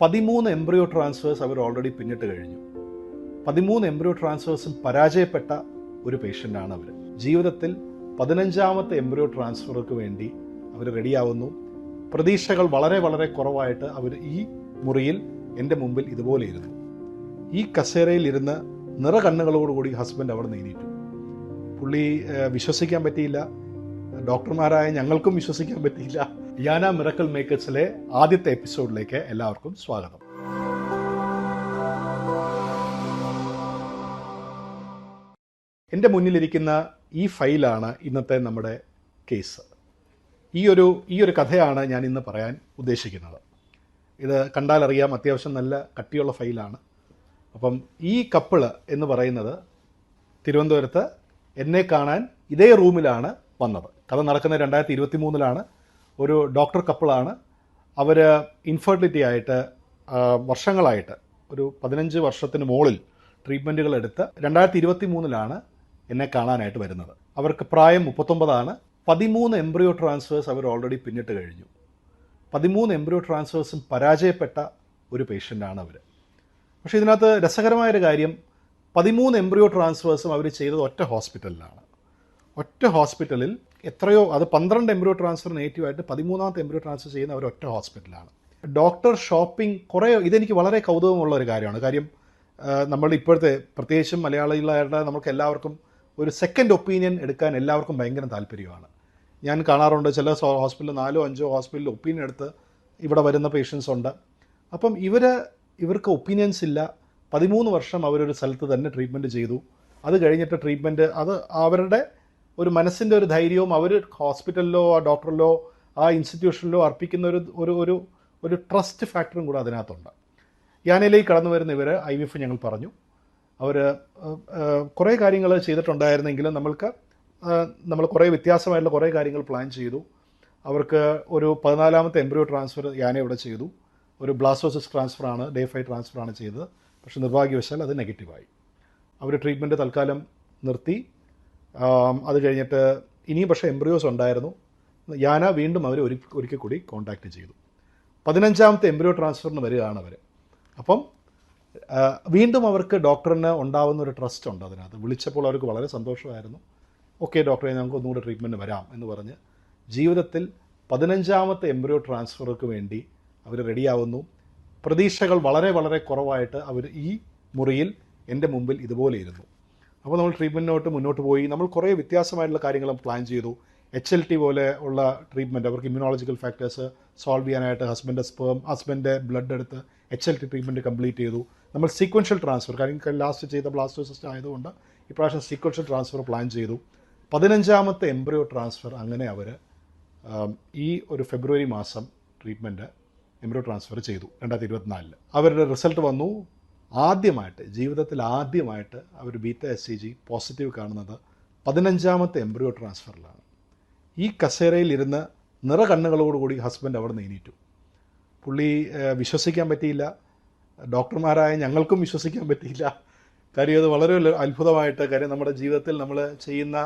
പതിമൂന്ന് embryo transfers അവർ already പിന്നിട്ട് കഴിഞ്ഞു. പതിമൂന്ന് എംബ്രിയോ ട്രാൻസ്ഫേഴ്സും പരാജയപ്പെട്ട ഒരു പേഷ്യന്റാണ് അവർ. ജീവിതത്തിൽ പതിനഞ്ചാമത്തെ എംബ്രിയോ ട്രാൻസ്ഫർക്ക് വേണ്ടി അവർ റെഡിയാവുന്നു പ്രതീക്ഷകൾ വളരെ വളരെ കുറവായിട്ട് അവർ ഈ മുറിയിൽ എന്റെ മുമ്പിൽ ഇതുപോലെ ഇരുന്നു. ഈ കസേരയിൽ ഇരുന്ന് നിറകണ്ണുകളോടുകൂടി ഹസ്ബൻഡ് അവിടെ നീങ്ങിയിട്ടു. പുള്ളി വിശ്വസിക്കാൻ പറ്റിയില്ല. ഡോക്ടർമാരായ ഞങ്ങൾക്കും വിശ്വസിക്കാൻ പറ്റിയില്ല. യാന മിറക്കൽ മേക്കേഴ്സിലെ ആദ്യത്തെ എപ്പിസോഡിലേക്ക് എല്ലാവർക്കും സ്വാഗതം. എന്റെ മുന്നിലിരിക്കുന്ന ഈ ഫയലാണ് ഇന്നത്തെ നമ്മുടെ കേസ്. ഈ ഒരു ഈ ഒരു കഥയാണ് ഞാൻ ഇന്ന് പറയാൻ ഉദ്ദേശിക്കുന്നത്. ഇത് കണ്ടാലറിയാം അത്യാവശ്യം നല്ല കട്ടിയുള്ള ഫയലാണ്. അപ്പം ഈ കപ്പിൾ എന്ന് പറയുന്നത് തിരുവനന്തപുരത്ത് എന്നെ കാണാൻ ഇതേ റൂമിലാണ് വന്നത്. കഥ നടക്കുന്നത് രണ്ടായിരത്തി ഇരുപത്തി മൂന്നിലാണ് ഒരു ഡോക്ടർ കപ്പിളാണ്. അവർ ഇൻഫെർട്ടിലിറ്റി ആയിട്ട് വർഷങ്ങളായിട്ട് ഒരു പതിനഞ്ച് വർഷത്തിന് മുകളിൽ ട്രീറ്റ്മെന്റുകൾ എടുത്ത് രണ്ടായിരത്തി ഇരുപത്തി മൂന്നിലാണ് എന്നെ കാണാനായിട്ട് വരുന്നത്. അവർക്ക് പ്രായം മുപ്പത്തൊമ്പതാണ്. പതിമൂന്ന് എംബ്രിയോ ട്രാൻസ്ഫേഴ്സ് അവർ ഓൾറെഡി പിന്നിട്ട് കഴിഞ്ഞു. പതിമൂന്ന് എംബ്രിയോ ട്രാൻസ്ഫേഴ്സും പരാജയപ്പെട്ട ഒരു പേഷ്യന്റാണ് അവർ പക്ഷേ ഇതിനകത്ത് രസകരമായൊരു കാര്യം പതിമൂന്ന് എംബ്രിയോ ട്രാൻസ്ഫേഴ്സും അവർ ചെയ്തത് ഒറ്റ ഹോസ്പിറ്റലിലാണ് ഒറ്റ ഹോസ്പിറ്റലിൽ എത്രയോ അത് പന്ത്രണ്ട് എംബ്രിയോ ട്രാൻസ്ഫർ നെഗറ്റീവായിട്ട് പതിമൂന്നാമത്തെ എംബ്രിയോ ട്രാൻസ്ഫർ ചെയ്യുന്ന ഒരു ഒറ്റ ഹോസ്പിറ്റലാണ് ഡോക്ടർ ഷോപ്പിംഗ് കുറേ ഇതെനിക്ക് വളരെ കൗതുകമുള്ള ഒരു കാര്യമാണ്. കാര്യം നമ്മൾ ഇപ്പോഴത്തെ പ്രത്യേകിച്ചും മലയാളികളായിട്ട് നമുക്ക് എല്ലാവർക്കും ഒരു സെക്കൻഡ് ഒപ്പീനിയൻ എടുക്കാൻ എല്ലാവർക്കും ഭയങ്കര താല്പര്യമാണ്. ഞാൻ കാണാറുണ്ട് ചില ഹോസ്പിറ്റലിൽ നാലോ അഞ്ചോ ഹോസ്പിറ്റലിൽ ഒപ്പീനിയൻ എടുത്ത് ഇവിടെ വരുന്ന പേഷ്യൻസ് ഉണ്ട്. അപ്പം ഇവർ ഇവർക്ക് ഒപ്പീനിയൻസ് ഇല്ല. പതിമൂന്ന് വർഷം അവരൊരു സ്ഥലത്ത് തന്നെ ട്രീറ്റ്മെന്റ് ചെയ്തു. അത് കഴിഞ്ഞിട്ട് ട്രീറ്റ്മെന്റ് അത് അവരുടെ ഒരു മനസ്സിന്റെ ഒരു ധൈര്യവും അവർ ഹോസ്പിറ്റലിലോ ആ ഡോക്ടറിലോ ആ ഇൻസ്റ്റിറ്റ്യൂഷനിലോ അർപ്പിക്കുന്ന ഒരു ഒരു ഒരു ഒരു ട്രസ്റ്റ് ഫാക്ടറും കൂടെ അതിനകത്തുണ്ട്. യാനയിലേക്ക് കടന്നു വരുന്ന ഇവർ ഐ വി എഫ് ഞങ്ങൾ പറഞ്ഞു. അവർ കുറേ കാര്യങ്ങൾ ചെയ്തിട്ടുണ്ടായിരുന്നെങ്കിലും നമ്മൾക്ക് നമ്മൾ കുറേ വ്യത്യാസമായിട്ടുള്ള കുറേ കാര്യങ്ങൾ പ്ലാൻ ചെയ്തു. അവർക്ക് ഒരു പതിനാലാമത്തെ എംബ്രിയോ ട്രാൻസ്ഫർ യാന ഇവിടെ ചെയ്തു. ഒരു ബ്ലാസ്റ്റോസിസ് ട്രാൻസ്ഫറാണ് ഡേ ഫൈവ് ട്രാൻസ്ഫറാണ് ചെയ്തത്. പക്ഷേ നിർഭാഗ്യവശാൽ അത് നെഗറ്റീവായി. അവർ ട്രീറ്റ്മെന്റ് തൽക്കാലം നിർത്തി. അത് കഴിഞ്ഞിട്ട് ഇനിയും പക്ഷേ എംബ്രിയോസ് ഉണ്ടായിരുന്നു. യാന വീണ്ടും അവർ ഒരു ഒരിക്കൽ കൂടി കോൺടാക്റ്റ് ചെയ്തു. പതിനഞ്ചാമത്തെ എംബ്രിയോ ട്രാൻസ്ഫറിന് വരികയാണ് അവർ അപ്പം വീണ്ടും അവർക്ക് ഡോക്ടറിന് ഉണ്ടാവുന്ന ഒരു ട്രസ്റ്റ് ഉണ്ട് അതിനകത്ത്. വിളിച്ചപ്പോൾ അവർക്ക് വളരെ സന്തോഷമായിരുന്നു. ഓക്കെ ഡോക്ടറെ ഞങ്ങൾക്ക് ഒന്നുകൂടി ട്രീറ്റ്മെന്റ് വരാം എന്ന് പറഞ്ഞ് ജീവിതത്തിൽ പതിനഞ്ചാമത്തെ എംബ്രിയോ ട്രാൻസ്ഫർക്ക് വേണ്ടി അവർ റെഡിയാവുന്നു പ്രതീക്ഷകൾ വളരെ വളരെ കുറവായിട്ട് അവർ ഈ മുറിയിൽ എന്റെ മുമ്പിൽ ഇതുപോലെ ഇരുന്നു. അപ്പോൾ നമ്മൾ ട്രീറ്റ്മെന്റിനോട്ട് മുന്നോട്ട് പോയി. നമ്മൾ കുറേ വ്യത്യാസമായിട്ടുള്ള കാര്യങ്ങളും പ്ലാൻ ചെയ്തു. എച്ച് എൽ ടി പോലെ ഉള്ള ട്രീറ്റ്മെന്റ് അവർക്ക് ഇമ്മ്യൂണോളജിക്കൽ ഫാക്ടേഴ്സ് സോൾവ് ചെയ്യാനായിട്ട് ഹസ്ബൻഡ് സ്പേം ഹസ്ബൻഡ് ബ്ലഡ് എടുത്ത് H L T treatment complete ചെയ്തു. നമ്മൾ സീക്വൻഷ്യൽ ട്രാൻസ്ഫർ കാര്യം ലാസ്റ്റ് ചെയ്ത ബ്ലാസ്റ്റോസിസ്റ്റ് ആയതുകൊണ്ട് ഇപ്രാവശ്യം സീക്വൻഷ്യൽ ട്രാൻസ്ഫർ പ്ലാൻ ചെയ്തു. പതിനഞ്ചാമത്തെ എംബ്രിയോ ട്രാൻസ്ഫർ അങ്ങനെ അവർ ഈ ഒരു ഫെബ്രുവരി മാസം ട്രീറ്റ്മെന്റ് എംബ്രിയോ ട്രാൻസ്ഫർ ചെയ്തു രണ്ടായിരത്തി ഇരുപത്തിനാലിൽ അവരുടെ റിസൾട്ട് വന്നു. ആദ്യമായിട്ട് ജീവിതത്തിൽ ആദ്യമായിട്ട് അവർ beta S C G positive കാണുന്നത് പതിനഞ്ചാമത്തെ എംബ്രിയോ ട്രാൻസ്ഫറിലാണ് ഈ കസേരയിൽ ഇരുന്ന് നിറകണ്ണുകളോടുകൂടി ഹസ്ബൻഡ് അവിടെ നീനീറ്റു പുള്ളി വിശ്വസിക്കാൻ പറ്റിയില്ല. ഡോക്ടർമാരായ ഞങ്ങൾക്കും വിശ്വസിക്കാൻ പറ്റിയില്ല. കാര്യം അത് വളരെ അത്ഭുതമായിട്ട് കാര്യം നമ്മുടെ ജീവിതത്തിൽ നമ്മൾ ചെയ്യുന്ന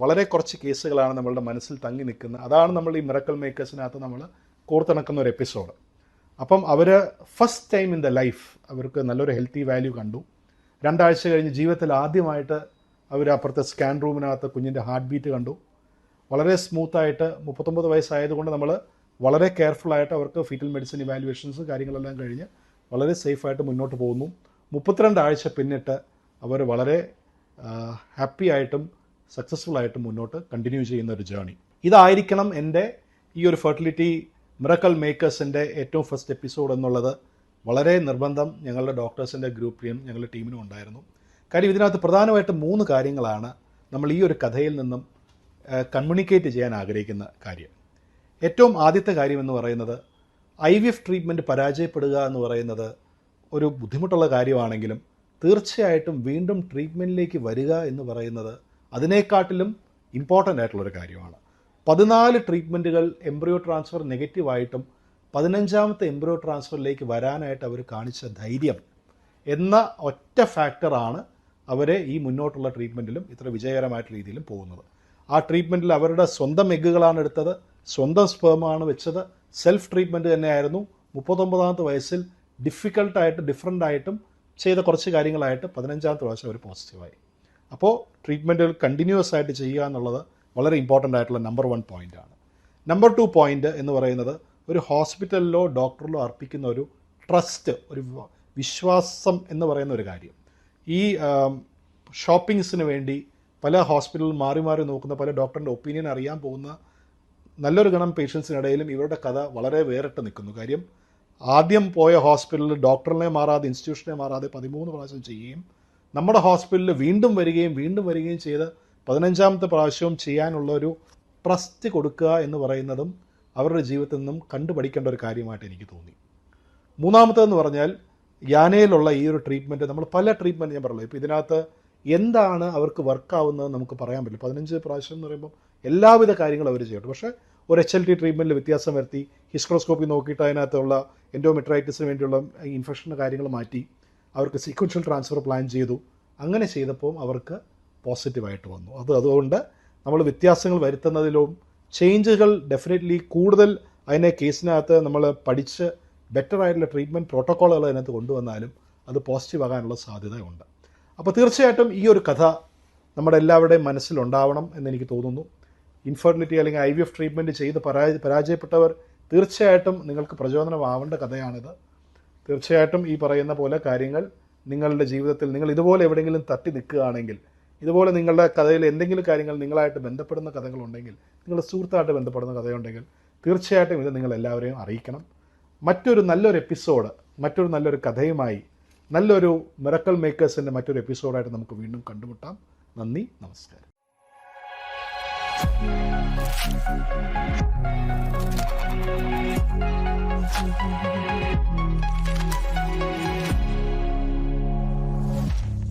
വളരെ കുറച്ച് കേസുകളാണ് നമ്മളുടെ മനസ്സിൽ തങ്ങി നിൽക്കുന്നത്. അതാണ് നമ്മൾ ഈ മിറക്കൽ മേക്കേഴ്സിനകത്ത് നമ്മൾ കോർത്തിണക്കുന്ന ഒരു എപ്പിസോഡ് അപ്പം അവർ first time in the life അവർക്ക് നല്ലൊരു ഹെൽത്തി വാല്യൂ കണ്ടു. രണ്ടാഴ്ച കഴിഞ്ഞ് ജീവിതത്തിൽ ആദ്യമായിട്ട് അവർ അപ്പുറത്തെ സ്കാൻ റൂമിനകത്ത് കുഞ്ഞിന്റെ ഹാർട്ട് ബീറ്റ് കണ്ടു. വളരെ സ്മൂത്തായിട്ട് മുപ്പത്തൊമ്പത് വയസ്സായതുകൊണ്ട് നമ്മൾ വളരെ കെയർഫുള്ളായിട്ട് അവർക്ക് ഫീറ്റൽ മെഡിസിൻ ഇവാലുവേഷൻസ് കാര്യങ്ങളെല്ലാം കഴിഞ്ഞ് വളരെ സേഫായിട്ട് മുന്നോട്ട് പോകുന്നു. മുപ്പത്തിരണ്ട് ആഴ്ച പിന്നിട്ട് അവർ വളരെ ഹാപ്പി ആയിട്ടും സക്സസ്ഫുൾ ആയിട്ടും മുന്നോട്ട് കണ്ടിന്യൂ ചെയ്യുന്ന ഒരു ജേണി ഇതായിരിക്കണം എന്റെ ഈ ഒരു ഫെർട്ടിലിറ്റി മിറക്കൽ മേക്കേഴ്സിന്റെ ഏറ്റവും ഫസ്റ്റ് എപ്പിസോഡ് എന്നുള്ളത് വളരെ നിർബന്ധം ഞങ്ങളുടെ ഡോക്ടേഴ്സിന്റെ ഗ്രൂപ്പിലും ഞങ്ങളുടെ ടീമിനും ഉണ്ടായിരുന്നു. കാര്യം ഇതിനകത്ത് പ്രധാനമായിട്ട് മൂന്ന് കാര്യങ്ങളാണ് നമ്മൾ ഈ ഒരു കഥയിൽ നിന്നും കമ്മ്യൂണിക്കേറ്റ് ചെയ്യാൻ ആഗ്രഹിക്കുന്ന കാര്യം. ഏറ്റവും ആദ്യത്തെ കാര്യം എന്ന് പറയുന്നത് ഐ വി എഫ് ട്രീറ്റ്മെന്റ് പരാജയപ്പെടുക എന്ന് പറയുന്നത് ഒരു ബുദ്ധിമുട്ടുള്ള കാര്യമാണെങ്കിലും തീർച്ചയായിട്ടും വീണ്ടും ട്രീറ്റ്മെന്റിലേക്ക് വരിക എന്ന് പറയുന്നത് അതിനേക്കാട്ടിലും ഇമ്പോർട്ടന്റ് ആയിട്ടുള്ളൊരു കാര്യമാണ്. പതിനാല് ട്രീറ്റ്മെന്റുകൾ എംബ്രിയോ ട്രാൻസ്ഫർ നെഗറ്റീവായിട്ടും പതിനഞ്ചാമത്തെ എംബ്രിയോ ട്രാൻസ്ഫറിലേക്ക് വരാനായിട്ട് അവർ കാണിച്ച ധൈര്യം എന്ന ഒറ്റ ഫാക്ടറാണ് അവരെ ഈ മുന്നോട്ടുള്ള ട്രീറ്റ്മെന്റിലും ഇത്ര വിജയകരമായിട്ട് രീതിയിലും പോകുന്നത്. ആ ട്രീറ്റ്മെന്റിൽ അവരുടെ സ്വന്തം എഗ്ഗുകളാണ് എടുത്തത് സ്വന്തം സ്പേമാണ് വെച്ചത് സെൽഫ് ട്രീറ്റ്മെന്റ് തന്നെയായിരുന്നു. മുപ്പത്തൊമ്പതാമത്തെ വയസ്സിൽ ഡിഫിക്കൽട്ടായിട്ട് ഡിഫറെന്റ് ആയിട്ടും ചെയ്ത കുറച്ച് കാര്യങ്ങളായിട്ട് പതിനഞ്ചാമത്തെ പ്രാവശ്യം അവർ പോസിറ്റീവായി അപ്പോൾ ട്രീറ്റ്മെന്റുകൾ കണ്ടിന്യൂസ് ആയിട്ട് ചെയ്യുക എന്നുള്ളത് വളരെ ഇമ്പോർട്ടന്റ് ആയിട്ടുള്ള നമ്പർ വൺ ആണ്. നമ്പർ ടു പോയിന്റ് എന്ന് പറയുന്നത് ഒരു ഹോസ്പിറ്റലിലോ ഡോക്ടറിലോ അർപ്പിക്കുന്ന ഒരു ട്രസ്റ്റ് ഒരു വിശ്വാസം എന്ന് പറയുന്ന ഒരു കാര്യം. ഈ ഷോപ്പിങ്സിന് വേണ്ടി പല ഹോസ്പിറ്റലിൽ മാറി മാറി നോക്കുന്ന പല ഡോക്ടറിന്റെ ഒപ്പീനിയൻ അറിയാൻ പോകുന്ന നല്ലൊരു ഗണം പേഷ്യൻസിനിടയിലും ഇവരുടെ കഥ വളരെ വേറിട്ട് നിൽക്കുന്നു. കാര്യം ആദ്യം പോയ ഹോസ്പിറ്റലിൽ ഡോക്ടറിനെ മാറാതെ ഇൻസ്റ്റിറ്റ്യൂഷനെ മാറാതെ പതിമൂന്ന് പ്രാവശ്യം ചെയ്യുകയും നമ്മുടെ ഹോസ്പിറ്റലിൽ വീണ്ടും വരികയും വീണ്ടും വരികയും ചെയ്ത് പതിനഞ്ചാമത്തെ പ്രാവശ്യവും ചെയ്യാനുള്ള ഒരു ട്രസ്റ്റ് കൊടുക്കുക എന്ന് പറയുന്നതും അവരുടെ ജീവിതത്തിൽ നിന്നും കണ്ടുപഠിക്കേണ്ട ഒരു കാര്യമായിട്ട് എനിക്ക് തോന്നി. മൂന്നാമത്തേതെന്ന് പറഞ്ഞാൽ യാനയിലുള്ള ഈ ഒരു ട്രീറ്റ്മെന്റ് നമ്മൾ പല ട്രീറ്റ്മെന്റ് ഞാൻ പറയുള്ളൂ ഇപ്പോൾ ഇതിനകത്ത് എന്താണ് അവർക്ക് വർക്കാവുന്നത് നമുക്ക് പറയാൻ പറ്റില്ല. പതിനഞ്ച് പ്രാവശ്യം എന്ന് പറയുമ്പോൾ എല്ലാവിധ കാര്യങ്ങളും അവർ ചെയ്യട്ടെ. പക്ഷേ ഒരു എച്ച് എൽ ടി ട്രീറ്റ്മെന്റിൽ വ്യത്യാസം വരുത്തി ഹിസ്ക്രോസ്കോപ്പി നോക്കിയിട്ട് അതിനകത്തുള്ള എൻഡോമെട്രൈറ്റിസിന് വേണ്ടിയുള്ള ഇൻഫെക്ഷന്റെ കാര്യങ്ങൾ മാറ്റി അവർക്ക് സീക്വൻഷ്യൽ ട്രാൻസ്ഫർ പ്ലാൻ ചെയ്തു. അങ്ങനെ ചെയ്തപ്പോൾ അവർക്ക് പോസിറ്റീവായിട്ട് വന്നു. അത് അതുകൊണ്ട് നമ്മൾ വ്യത്യാസങ്ങൾ വരുത്തുന്നതിലും ചേഞ്ചുകൾ ഡെഫിനറ്റ്ലി കൂടുതൽ അതിനെ കേസിനകത്ത് നമ്മൾ പഠിച്ച് ബെറ്റർ ആയിട്ടുള്ള ട്രീറ്റ്മെന്റ് പ്രോട്ടോക്കോളുകൾ അതിനകത്ത് കൊണ്ടുവന്നാലും അത് പോസിറ്റീവ് ആകാനുള്ള സാധ്യതയുണ്ട്. അപ്പോൾ തീർച്ചയായിട്ടും ഈ ഒരു കഥ നമ്മുടെ എല്ലാവരുടെയും മനസ്സിലുണ്ടാവണം എന്നെനിക്ക് തോന്നുന്നു. ഇൻഫെർട്ടിലിറ്റി അല്ലെങ്കിൽ ഐ വി എഫ് ട്രീറ്റ്മെന്റ് ചെയ്ത് പരാജ പരാജയപ്പെട്ടവർ തീർച്ചയായിട്ടും നിങ്ങൾക്ക് പ്രചോദനമാവേണ്ട കഥയാണിത്. തീർച്ചയായിട്ടും ഈ പറയുന്ന പോലെ കാര്യങ്ങൾ നിങ്ങളുടെ ജീവിതത്തിൽ നിങ്ങൾ ഇതുപോലെ എവിടെയെങ്കിലും തട്ടി നിൽക്കുകയാണെങ്കിൽ ഇതുപോലെ നിങ്ങളുടെ കഥയിൽ എന്തെങ്കിലും കാര്യങ്ങൾ നിങ്ങളായിട്ട് ബന്ധപ്പെടുന്ന കഥകളുണ്ടെങ്കിൽ നിങ്ങളുടെ സുഹൃത്തായിട്ട് ബന്ധപ്പെടുന്ന കഥയുണ്ടെങ്കിൽ തീർച്ചയായിട്ടും ഇത് നിങ്ങൾ എല്ലാവരെയും അറിയിക്കണം മറ്റൊരു നല്ലൊരു എപ്പിസോഡ് മറ്റൊരു നല്ലൊരു കഥയുമായി നല്ലൊരു മിറക്കൽ മേക്കേഴ്സിന്റെ മറ്റൊരു എപ്പിസോഡായിട്ട് നമുക്ക് വീണ്ടും കണ്ടുമുട്ടാം നന്ദി നമസ്കാരം Thank you.